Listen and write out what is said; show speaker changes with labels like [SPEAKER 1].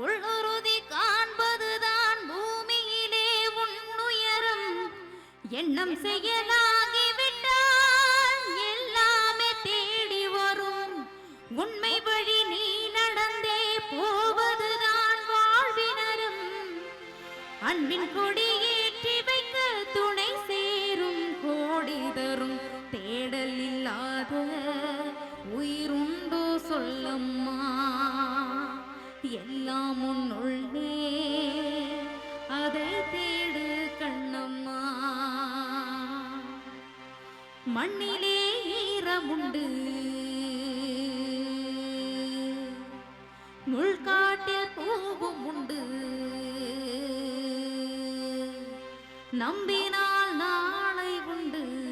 [SPEAKER 1] உள்ளுறுதி காண்பதுதான் பூமியிலே உன்னுயரம். எண்ணம் செயலாகிவிட்டால் எல்லாமே தேடி வரும். உண்மை வழி நீ நடந்தே போவதுதான் வாழ்வினரும். அன்பின் கொடி ஏற்றி வைக்க துணை சேரும். கோடி தரும் தேடல் இல்லாத எல்லாம் உன்னுள்ளே அதை தேடு கண்ணம்மா. மண்ணிலே ஈரமுண்டு. முள்காட்டில் பூவும் உண்டு. நம்பினால் நாளை உண்டு.